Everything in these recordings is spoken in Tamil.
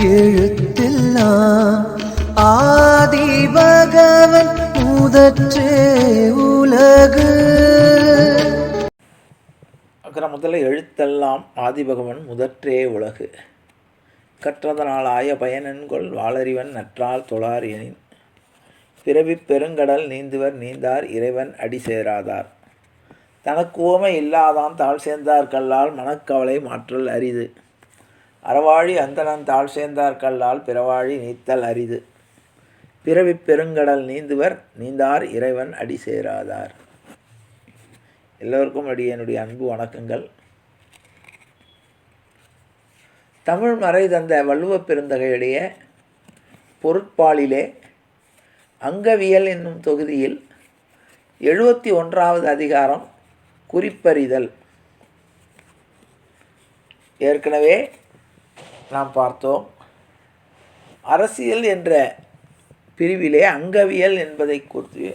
எழுத்தெல்லாம் ஆதி பகவன் முதற்றே உலகு. அக்கற முதல்ல எழுத்தெல்லாம் ஆதிபகவன் முதற்றே உலகு. கற்றதனால் ஆய பயனென்கொள் வாளறிவன் நற்றால் தொழார் எனின். பிறவிப் பெருங்கடல் நீந்துவர் நீந்தார் இறைவன் அடி சேராதார். தனக்கு ஓமை இல்லாதான் தாழ் சேர்ந்தார் கல்லால் மனக்கவலை மாற்றல் அரிது. அறவாழி அந்தனன் தாழ் சேர்ந்தார் கல்லால் பிறவாழி நீத்தல் அரிது. பிறவிப் பெருங்கடல் நீந்துவர் நீந்தார் இறைவன் அடி சேராதார். எல்லோருக்கும் அடி என்னுடைய அன்பு வணக்கங்கள். தமிழ் மறை தந்த வள்ளுவப் பெருந்தகையுடைய பொருட்பாலிலே அங்கவியல் என்னும் தொகுதியில் எழுபத்தி ஒன்றாவது அதிகாரம் குறிப்பறிதல். ஏற்கனவே நாம் பார்த்தோம். அரசியல் என்ற பிரிவிலே அங்கவியல் என்பதை குறித்து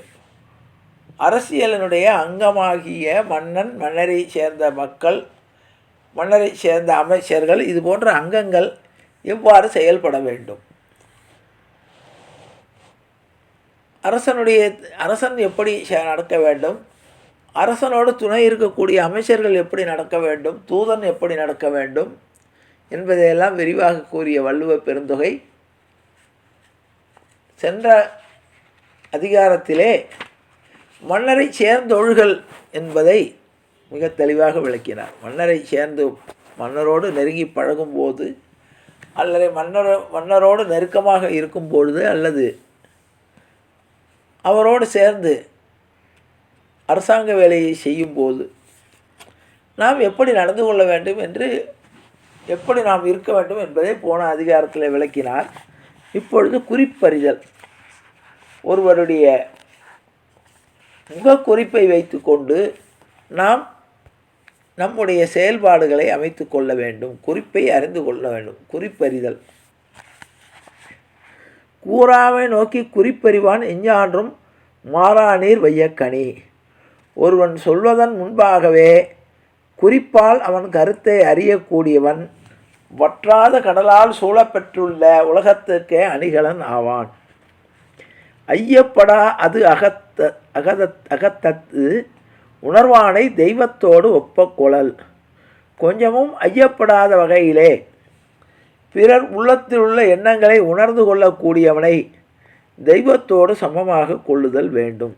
அரசியலினுடைய அங்கமாகிய மன்னன் மன்னரை சேர்ந்த மக்கள் மன்னரை சேர்ந்த அமைச்சர்கள் இது போன்ற அங்கங்கள் எவ்வாறு செயல்பட வேண்டும்? அரசனுடைய அரசன் எப்படி நடக்க வேண்டும்? அரசனோடு துணை இருக்கக்கூடிய அமைச்சர்கள் எப்படி நடக்க வேண்டும்? தூதன் எப்படி நடக்க வேண்டும்? என்பதையெல்லாம் விரிவாக கூறிய வள்ளுவ பெருந்தொகை சென்ற அதிகாரத்திலே மன்னரை சேர்ந்தொழுகல் என்பதை மிக தெளிவாக விளக்கினார். மன்னரை சேர்ந்து மன்னரோடு நெருங்கி பழகும்போது அல்லது மன்னர் மன்னரோடு நெருக்கமாக இருக்கும் பொழுது அல்லது அவரோடு சேர்ந்து அரசாங்க வேலையை செய்யும்போது நாம் எப்படி நடந்து கொள்ள வேண்டும் என்று எப்படி நாம் இருக்க வேண்டும் என்பதை போன அதிகாரத்தில் விளக்கினார். இப்பொழுது குறிப்பறிதல். ஒருவருடைய முகக்குறிப்பை வைத்துக்கொண்டு நாம் நம்முடைய செயல்பாடுகளை அமைத்து கொள்ள வேண்டும் குறிப்பை அறிந்து கொள்ள வேண்டும். குறிப்பறிதல். கூறாமை நோக்கி குறிப்பறிவான் எஞ்ஞான்றும் மாறாநீர் வையக்கனி ஒருவன் சொல்வதன் முன்பாகவே குறிப்பால் அவன் கருத்தை அறியக்கூடியவன் வற்றாத கடலால் சூழப்பெற்றுள்ள உலகத்துக்கே அணிகலன் ஆவான். ஐயப்படா அது அகத்த அகத அகத்தத்து உணர்வானை தெய்வத்தோடு ஒப்ப கொஞ்சமும் ஐயப்படாத வகையிலே பிறர் உள்ளத்தில் உள்ள எண்ணங்களை உணர்ந்து கொள்ளக்கூடியவனை தெய்வத்தோடு சமமாக கொள்ளுதல் வேண்டும்.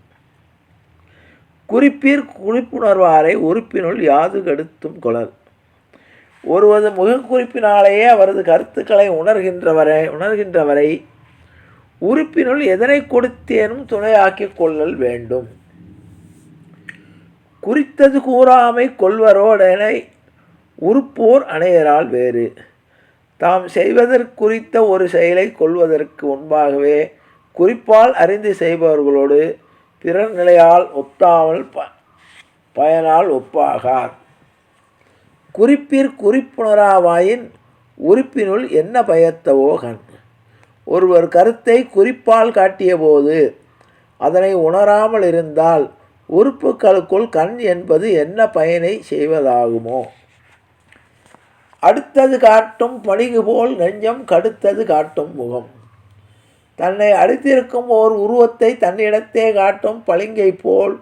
குறிப்பீர் குறிப்புணர்வாரை உறுப்பினுள் யாது கெடுத்தும் கொளல் ஒருவது முகக்குறிப்பினாலேயே அவரது கருத்துக்களை உணர்கின்றவரை உணர்கின்றவரை உறுப்பினுள் எதனை கொடுத்தேனும் துணையாக்கிக் கொள்ளல் வேண்டும். குறித்தது கூறாமை கொள்வரோடனை உறுப்போர் அணையரால் வேறு. தாம் செய்வதற்குறித்த ஒரு செயலை கொள்வதற்கு முன்பாகவே குறிப்பால் அறிந்து செய்பவர்களோடு பிறர் நிலையால் ஒத்தாமல் ப பயனால் ஒப்பாகார். குறிப்பிற் குறிப்புணராவாயின் உறுப்பினுள் என்ன பயத்தவோ கண் ஒருவர் கருத்தை குறிப்பால் காட்டியபோது அதனை உணராமல் இருந்தால் உறுப்புகளுக்குள் கண் என்பது என்ன பயனை செய்வதாகுமோ? அடுத்தது காட்டும் பணிகு போல் நெஞ்சம் கடுத்தது காட்டும் முகம். தன்னை அடித்திருக்கும் ஓர் உருவத்தை தன்னிடத்தே காட்டும் பளிங்கை போல்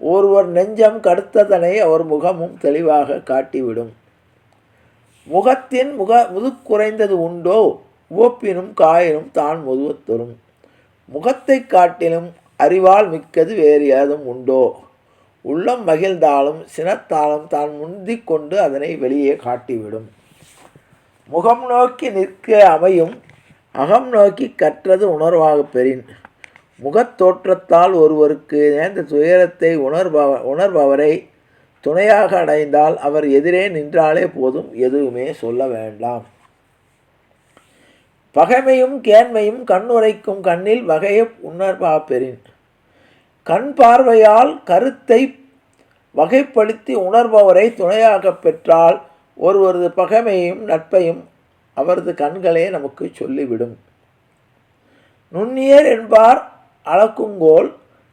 ஒருவர் நெஞ்சம் கடுத்ததனை அவர் முகமும் தெளிவாக காட்டிவிடும். முகத்தின் முக முதுக்குறைந்தது உண்டோ? உவப்பினும் காயினும் தான் முதுவத் தரும் முகத்தை காட்டிலும் அறிவால் மிக்கது வேறு ஏதும் உண்டோ? உள்ளம் மகிழ்ந்தாலும் சினத்தாலும் தான் முந்தி கொண்டு அதனை வெளியே காட்டிவிடும். முகம் நோக்கி நிற்க அமையும் அகம் நோக்கி கற்றது உணர்வாகப் பெறின். முகத்தோற்றத்தால் ஒருவருக்கு நேர்ந்த துயரத்தை உணர்பவ உணர்பவரை துணையாக அடைந்தால் அவர் எதிரே நின்றாலே போதும் எதுவுமே சொல்ல வேண்டாம். பகைமையும் கேண்மையும் கண்ணுரைக்கும் கண்ணில் வகையை உணர்வா பெறின். கண் பார்வையால் கருத்தை வகைப்படுத்தி உணர்பவரை துணையாக பெற்றால் ஒருவரது பகைமையும் நட்பையும் அவரது கண்களே நமக்கு சொல்லிவிடும். நுண்ணியர் என்பார் அளக்குங்கோல்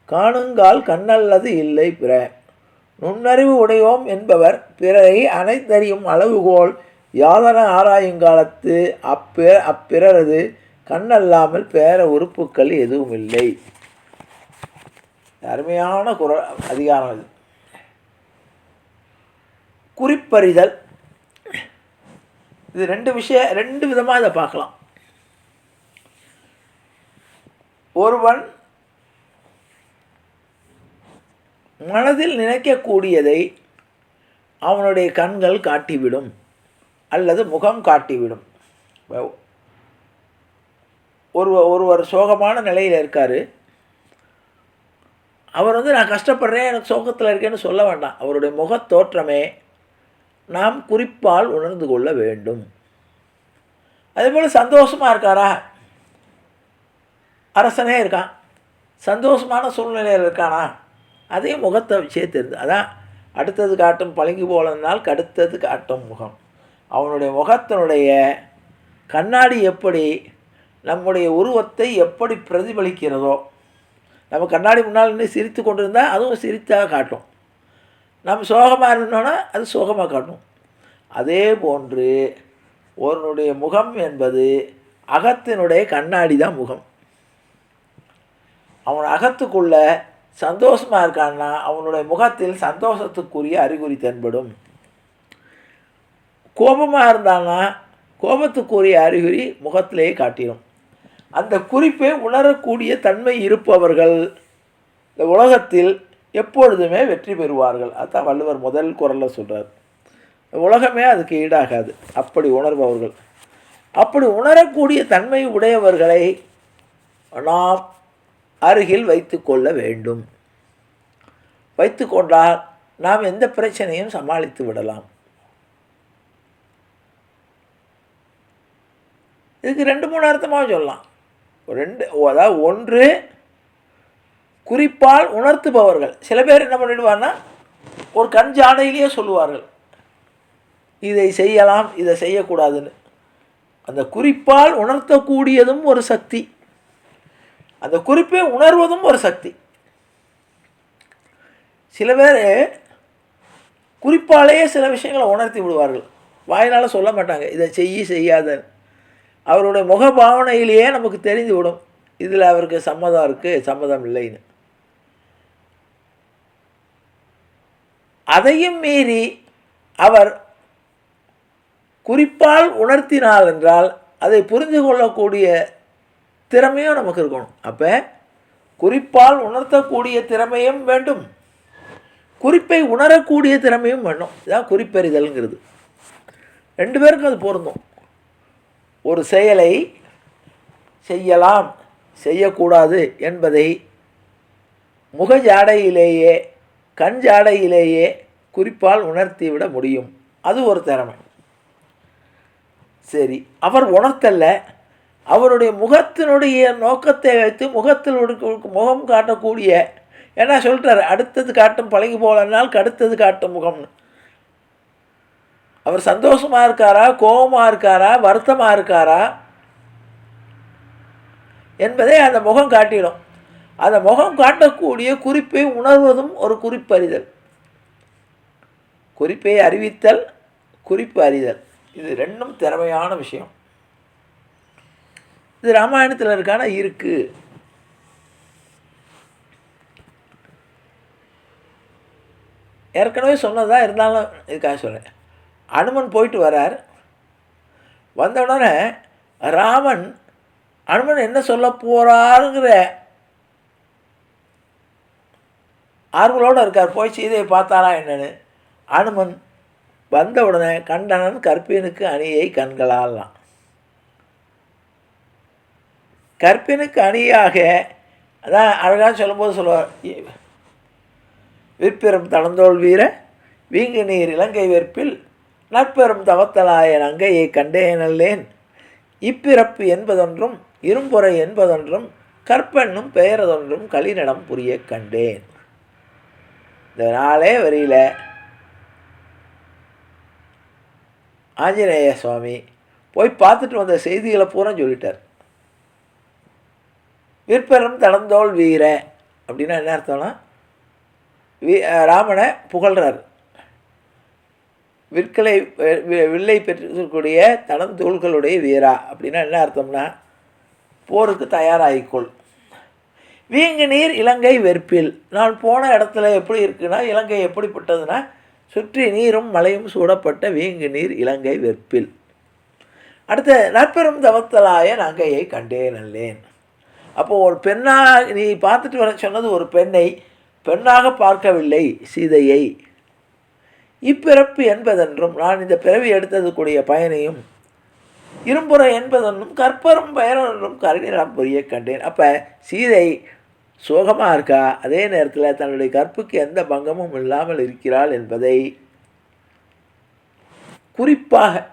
காணுங்கால் கண்ணல்லது இல்லை பிற. நுண்ணறிவு உடையோம் என்பவர் பிறரை அனைத்தறியும் அளவுகோல் யாதன ஆராயுங்காலத்து அப்பிற அப்பிறரது கண்ணல்லாமல் பேர உறுப்புக்கள் எதுவும் இல்லை அருமையான குரல் அதிகாரம் இது குறிப்பறிதல். இது ரெண்டு விஷயம் ரெண்டு விதமாக இதை பார்க்கலாம். ஒருவன் மனதில் நினைக்கக்கூடியதை அவனுடைய கண்கள் காட்டிவிடும் அல்லது முகம் காட்டிவிடும். ஒரு ஒருவர் சோகமான நிலையில் இருக்கார். அவர் வந்து நான் கஷ்டப்படுறேன் எனக்கு சோகத்தில் இருக்கேன்னு சொல்ல வேண்டாம். அவருடைய முகத் தோற்றமே நாம் குறிப்பால் உணர்ந்து கொள்ள வேண்டும். அதேபோல் சந்தோஷமாக இருக்காரா? அரசனே இருக்கான். சந்தோஷமான சூழ்நிலையில் இருக்கானா? அதே முகத்தை சேர்த்துருது அதான் அடுத்தது காட்டும் பழங்கி போலனால் கடுத்தது காட்டும் முகம். அவனுடைய முகத்தினுடைய கண்ணாடி எப்படி நம்முடைய உருவத்தை எப்படி பிரதிபலிக்கிறதோ நம்ம கண்ணாடி முன்னால் நின்று சிரித்து கொண்டு இருந்தால் அதுவும் சிரித்தாக காட்டும். நம்ம சோகமாக இருந்தோன்னா அது சோகமாக காட்டும். அதே போன்று ஒருனுடைய முகம் என்பது அகத்தினுடைய கண்ணாடி தான் முகம். அவன் அகத்துக்குள்ள சந்தோஷமாக இருக்கான்னா அவனுடைய முகத்தில் சந்தோஷத்துக்குரிய அறிகுறி தென்படும். கோபமாக இருந்தான்னா கோபத்துக்குரிய அறிகுறி முகத்திலேயே காட்டிடும் அந்த குறிப்பை உணரக்கூடிய தன்மை இருப்பவர்கள் இந்த உலகத்தில் எப்பொழுதுமே வெற்றி பெறுவார்கள். அதான் வள்ளுவர் முதல் குரலில் சொல்கிறார் உலகமே அதுக்கு ஈடாகாது. அப்படி உணர்பவர்கள். அப்படி உணரக்கூடிய தன்மை உடையவர்களை நாம் அருகில் வைத்து கொள்ள வேண்டும். வைத்து கொண்டால் நாம் எந்த பிரச்சனையும் சமாளித்து விடலாம். இதுக்கு ரெண்டு மூணு அர்த்தமாக சொல்லலாம். ரெண்டு அதாவது ஒன்று குறிப்பால் உணர்த்துபவர்கள். சில பேர் என்ன பண்ணிடுவார்னா ஒரு கண் ஜாடையிலேயே சொல்லுவார்கள். இதை செய்யலாம் இதை செய்யக்கூடாதுன்னு. அந்த குறிப்பால் உணர்த்தக்கூடியதும் ஒரு சக்தி. அந்த குறிப்பை உணர்வதும் ஒரு சக்தி. சில பேர் குறிப்பாலேயே சில விஷயங்களை உணர்த்தி விடுவார்கள். வாயினால் சொல்ல மாட்டாங்க. இதை செய்ய செய்யாதன்னு. அவருடைய முக பாவனையிலேயே நமக்கு தெரிந்து விடும். இதில் அவருக்கு சம்மதம் இருக்குது சம்மதம் இல்லைன்னு. அதையும் மீறி அவர் குறிப்பால் உணர்த்தினால் என்றால் அதை புரிந்து கொள்ளக்கூடிய திறமையும் நமக்கு இருக்கணும். அப்போ குறிப்பால் உணர்த்தக்கூடிய திறமையும் வேண்டும். குறிப்பை உணரக்கூடிய திறமையும் வேண்டும். இதான் குறிப்பறிதல்ங்கிறது. ரெண்டு பேருக்கும் அது பொருந்தும். ஒரு செயலை செய்யலாம் செய்யக்கூடாது என்பதை முக ஜாடையிலேயே கண் ஜாடையிலேயே குறிப்பால் உணர்த்திவிட முடியும். அது ஒரு திறமை. சரி அவர் உணர்த்தல்ல. அவருடைய முகத்தினுடைய நோக்கத்தை வைத்து முகத்தில் முகம் காட்டக்கூடிய ஏன்னா சொல்கிறார் அடுத்தது காட்டும் பழகி போலனால் அடுத்தது காட்டும் முகம்னு. அவர் சந்தோஷமாக இருக்காரா? கோபமாக இருக்காரா? வருத்தமாக இருக்காரா? என்பதை அந்த முகம் காட்டிடும். அந்த முகம் காட்டக்கூடிய குறிப்பை உணர்வதும் ஒரு குறிப்பறிதல். குறிப்பை அறிவித்தல் குறிப்பு அறிதல் இது ரெண்டும் திறமையான விஷயம். இது ராமாயணத்தில் இருக்கான? இருக்கு. ஏற்கனவே சொன்னதாக இருந்தாலும் இதுக்காக சொல்கிறேன் அனுமன் போயிட்டு வரார். வந்த உடனே ராமன் அனுமன் என்ன சொல்ல போகிறாருங்கிற ஆர்வலோடு இருக்கார். போய் சீதையை பார்த்தாரா என்னன்னு? அனுமன் வந்த உடனே கண்டனன் கற்பினுக்கு அணியை கண்களாலாம் கற்பினுக்கு அணியாக அதான் அழகாக சொல்லும்போது சொல்லுவார் விற்பிறம் தளந்தோல் வீர வீங்கு நீர் இலங்கை வெற்பில் நற்பெரும் தவத்தலாய அங்கையை கண்டேனல்லேன் இப்பிறப்பு என்பதொன்றும் இரும்புறை என்பதொன்றும் கற்பெண்ணும் பெயரதொன்றும் களிநடம் புரிய கண்டேன். இந்த நாளே வரியில் ஆஞ்சநேய சுவாமி போய் பார்த்துட்டு வந்த செய்திகளை பூரா சொல்லிட்டார். விற்பெரும் தளந்தோல் வீர அப்படின்னா என்ன அர்த்தம்னா வீ ராமனை புகழ்றார். விற்களை வில்லை பெற்றிருக்கக்கூடிய தளந்தோள்களுடைய வீரா அப்படின்னா என்ன அர்த்தம்னா போருக்கு தயாராகிக்கொள். வீங்கு நீர் இலங்கை வெற்பில் நான் போன இடத்துல எப்படி இருக்குன்னா இலங்கை எப்படிப்பட்டதுன்னா சுற்றி நீரும் மலையும் சூடப்பட்ட வீங்கு நீர் இலங்கை வெற்பில் அடுத்த நற்பெரும் தவத்தலாய நங்கையை கண்டே நல்லேன் அப்போது ஒரு பெண்ணாக நீ பார்த்துட்டு வர சொன்னது ஒரு பெண்ணை பெண்ணாக பார்க்கவில்லை சீதையை. இப்பிறப்பு என்பதென்றும் நான் இந்த பிறவி எடுத்தது கூடிய பயனையும் இரும்புற என்பதென்றும் கற்பரும் பயனென்றும் கருணிடம் புரிய கண்டேன். அப்போ சீதை சோகமாக இருக்கா? அதே நேரத்தில் தன்னுடைய கற்புக்கு எந்த பங்கமும் இல்லாமல் இருக்கிறாள் என்பதை குறிப்பாக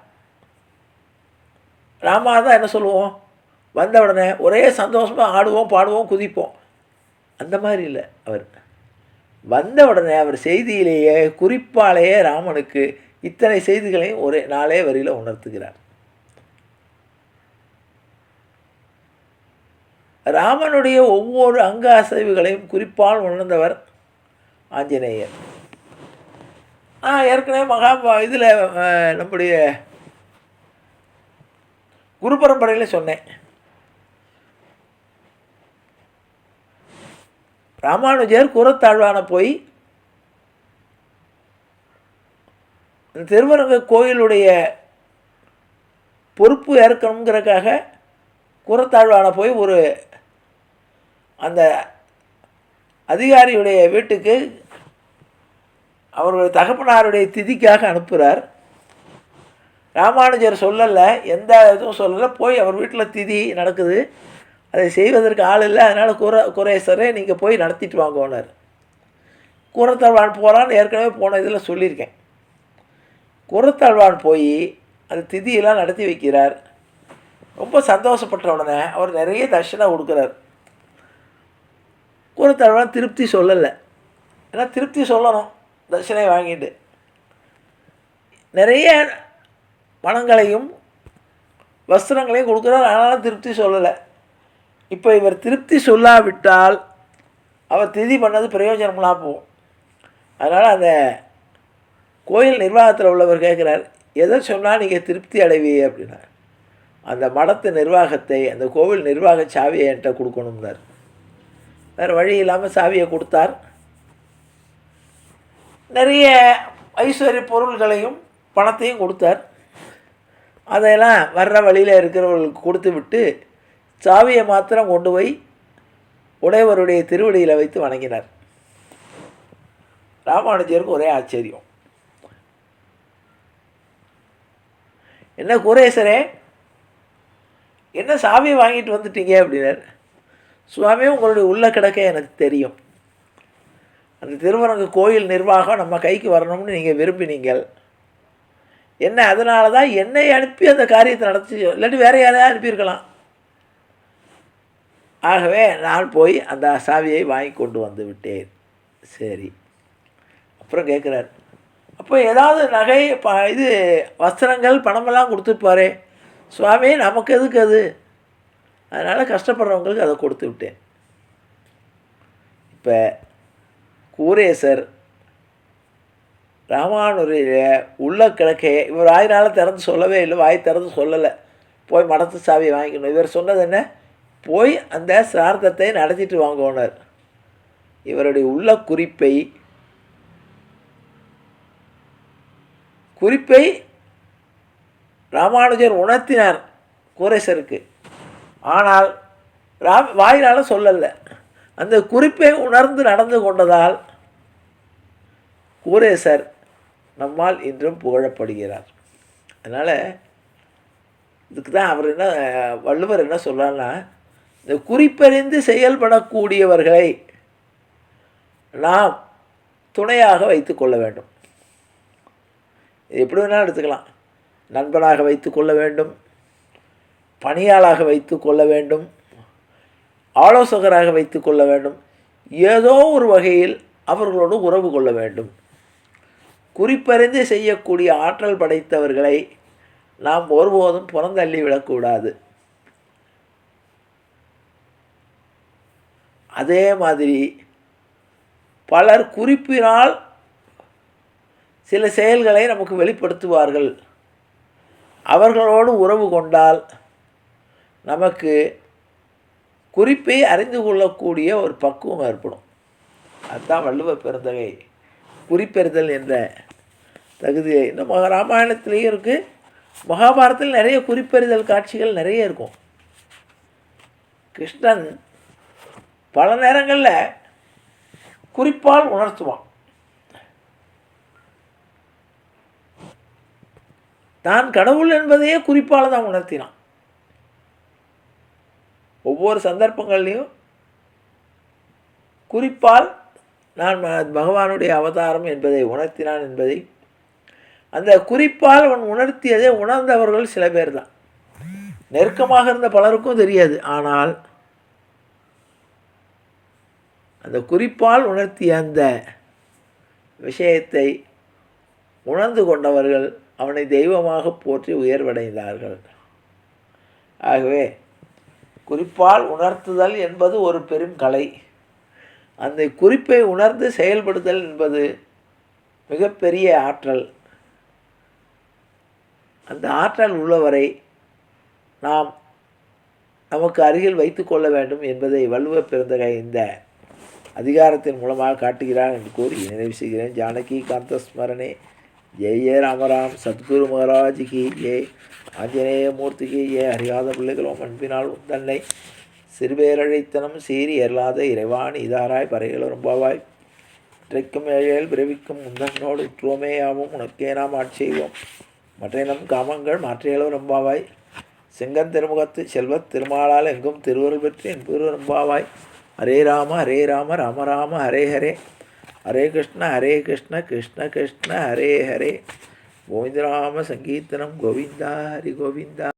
நாம தான் என்ன சொல்லுவோம்? வந்த உடனே ஒரே சந்தோஷமாக ஆடுவோம் பாடுவோம் குதிப்போம். அந்த மாதிரி இல்லை அவர். வந்த உடனே அவர் செய்தியிலேயே குறிப்பாலேயே ராமனுக்கு இத்தனை செய்திகளையும் ஒரே நாளே வரியில் உணர்த்துகிறார். ராமனுடைய ஒவ்வொரு அங்க அசைவுகளையும் குறிப்பால் உணர்ந்தவர் ஆஞ்சநேயர். நான் ஏற்கனவே மகா இதில் நம்முடைய குரு பரம்பரையில் சொன்னேன். ராமானுஜர் குரத்தாழ்வான போய் திருவரங்க கோயிலுடைய பொறுப்பு ஏற்கணுங்கிறதுக்காக குரத்தாழ்வான போய் ஒரு அந்த அதிகாரியுடைய வீட்டுக்கு அவருடைய தகப்பனாருடைய திதிக்காக அனுப்புகிறார் ராமானுஜர் சொல்லலை எந்த இதுவும் சொல்லலை. போய் அவர் வீட்டில் திதி நடக்குது. அதை செய்வதற்கு ஆள் இல்லை. அதனால் குர குரேசரே நீங்கள் போய் நடத்திட்டு வாங்கோனார் குரத்தாழ்வான் போகிறான்னு ஏற்கனவே போன இதில் சொல்லியிருக்கேன். குரத்தாழ்வான் போய் அந்த திதியெல்லாம் நடத்தி வைக்கிறார். ரொம்ப சந்தோஷப்பட்ட உடனே அவர் நிறைய தர்ஷனம் கொடுக்குறார். குரத்தாழ்வான் திருப்தி சொல்லலை. ஏன்னா திருப்தி சொல்லணும். தட்சணை வாங்கிட்டு. நிறைய பணங்களையும் வஸ்திரங்களையும் கொடுக்குறார். ஆனாலும் திருப்தி சொல்லலை. இப்போ இவர் திருப்தி சொல்லாவிட்டால் அவர் திதி பண்ணது பிரயோஜனம்லாம் போகும் அதனால் அந்த கோயில் நிர்வாகத்தில் உள்ளவர் கேட்குறார் எதை சொன்னால் நீங்கள் திருப்தி அடைவியே அப்படின்னா அந்த மடத்து நிர்வாகத்தை அந்த கோவில் நிர்வாக சாவியை என்கிட்ட கொடுக்கணும்னார். வேறு வழி இல்லாமல் சாவியை கொடுத்தார். நிறைய ஐஸ்வர்ய பொருள்களையும் பணத்தையும் கொடுத்தார். அதையெல்லாம் வர்ற வழியில் இருக்கிறவர்களுக்கு கொடுத்து விட்டு சாவியை மாத்திரம் கொண்டு போய் உடையவருடைய திருவடியில் வைத்து வணங்கினார். ராமானுஜருக்கு ஒரே ஆச்சரியம். என்ன குரேசரே என்ன சாவியை வாங்கிட்டு வந்துட்டீங்க அப்படின்னார். சுவாமி உங்களுடைய உள்ள கிடக்க எனக்கு தெரியும். அந்த திருவரங்க கோயில் நிர்வாகம் நம்ம கைக்கு வரணும்னு நீங்கள் விரும்பினீங்கள். என்ன அதனால தான் என்னை அனுப்பி அந்த காரியத்தை நடத்தி இல்லாட்டி வேறு யாரையா அனுப்பியிருக்கலாம். ஆகவே நான் போய் அந்த சாவியை வாங்கி கொண்டு வந்து விட்டேன். சரி. அப்புறம் கேட்குறாரு அப்போ ஏதாவது நகை ப இது வஸ்திரங்கள் பணமெல்லாம் கொடுத்துருப்பாரே சுவாமி நமக்கு எதுக்கு அது? அதனால் கஷ்டப்படுறவங்களுக்கு அதை கொடுத்து விட்டேன். இப்போ கூரேசர் ராமானுடைய உள்ள கிழக்கையை இவர் வாயினால் திறந்து சொல்லவே இல்லை வாய் திறந்து சொல்லலை. போய் மடத்து சாவியை வாங்கிக்கணும். இவர் சொன்னது என்ன? போய் அந்த சிரார்த்தத்தை நடத்திட்டு வாங்கோனர் இவருடைய உள்ள குறிப்பை குறிப்பை ராமானுஜர் உணர்த்தினார் குரேசருக்கு. ஆனால் ரா வாயினால் சொல்லலை. அந்த குறிப்பை உணர்ந்து நடந்து கொண்டதால் கூரேசர் நம்மால் இன்றும் புகழப்படுகிறார். அதனால் இதுக்கு தான் அவர் என்ன வள்ளுவர் என்ன சொல்கிறாருன்னா இந்த குறிப்பறிந்து செயல்படக்கூடியவர்களை நாம் துணையாக வைத்து கொள்ள வேண்டும். எப்படி வேணாலும் எடுத்துக்கலாம். நண்பனாக வைத்து கொள்ள வேண்டும். பணியாளாக வைத்து கொள்ள வேண்டும் ஆலோசகராக வைத்து கொள்ள வேண்டும் ஏதோ ஒரு வகையில் அவர்களோடு உறவு கொள்ள வேண்டும். குறிப்பறிந்து செய்யக்கூடிய ஆற்றல் படைத்தவர்களை நாம் ஒருபோதும் புறந்தள்ளிவிடக்கூடாது அதே மாதிரி பலர் குறிப்பினால் சில செயல்களை நமக்கு வெளிப்படுத்துவார்கள். அவர்களோடு உறவு கொண்டால் நமக்கு குறிப்பை அறிந்து கொள்ளக்கூடிய ஒரு பக்குவம் ஏற்படும். அதுதான் வள்ளுவ பெருந்தகை. குறிப்பெறுதல் என்ற தகுதியை இன்னும் மகா ராமாயணத்துலேயும் இருக்குது மகாபாரதத்தில் நிறைய குறிப்பெறுதல் காட்சிகள் நிறைய இருக்கும். கிருஷ்ணன் பல நேரங்களில் குறிப்பால் உணர்த்துவான். தான் கடவுள் என்பதையே குறிப்பால் தான் உணர்த்தினான். ஒவ்வொரு சந்தர்ப்பங்கள்லையும் குறிப்பால் நான் பகவானுடைய அவதாரம் என்பதை உணர்த்தினான் என்பதை அந்த குறிப்பால் அவன் உணர்த்தியதை உணர்ந்தவர்கள் சில பேர் தான் நெருக்கமாக இருந்த பலருக்கும் தெரியாது. ஆனால் அந்த குறிப்பால் உணர்த்திய அந்த விஷயத்தை உணர்ந்து கொண்டவர்கள் அவனை தெய்வமாக போற்றி உயர்வடைந்தார்கள். ஆகவே குறிப்பால் உணர்த்துதல் என்பது ஒரு பெரும் கலை. அந்த குறிப்பை உணர்ந்து செயல்படுதல் என்பது மிகப்பெரிய ஆற்றல். அந்த ஆற்றல் உள்ளவரை நாம் நமக்கு அருகில் வைத்துக்கொள்ள வேண்டும் என்பதை வள்ளுவ பிறந்தகை இந்த அதிகாரத்தின் மூலமாக காட்டுகிறார் என்று கூறி நினைவு செய்கிறேன். ஜானகி காந்த ஸ்மரணே ஜெய் ஜெய ராமராம் சத்குரு மகாராஜிக்கு கி ஜெய் ஆஞ்சநேய மூர்த்திக்கு ஏ அறியாத பிள்ளைகளும் அன்பினால் தன்னை சிறுபேரழைத்தனம் சீறி எறலாத இறைவான் இதாராய் பறைகள் ரொம்பவாய் இன்றைக்கும் ஏழையில் பிறவிக்கும் முந்தன்னோடு உற்றுவோமேயாவும் உனக்கே நாம் ஆட்செய்வோம் மற்ற நம் காமங்கள் மாற்றியளவு ரொம்பாவாய் செங்கன் திருமுகத்து செல்வத் திருமாலால் எங்கும் திருவருள் பெற்று என் பெரு ரொம்பவாய் ஹரே ராம ஹரே ராம ராம ராம ஹரே ஹரே. ஹரே கிருஷ்ண ஹரே கிருஷ்ண கிருஷ்ண கிருஷ்ண ஹரே ஹரே. கோவிந்தராம சங்கீர்த்தனம் கோவிந்தா ஹரி கோவிந்தா.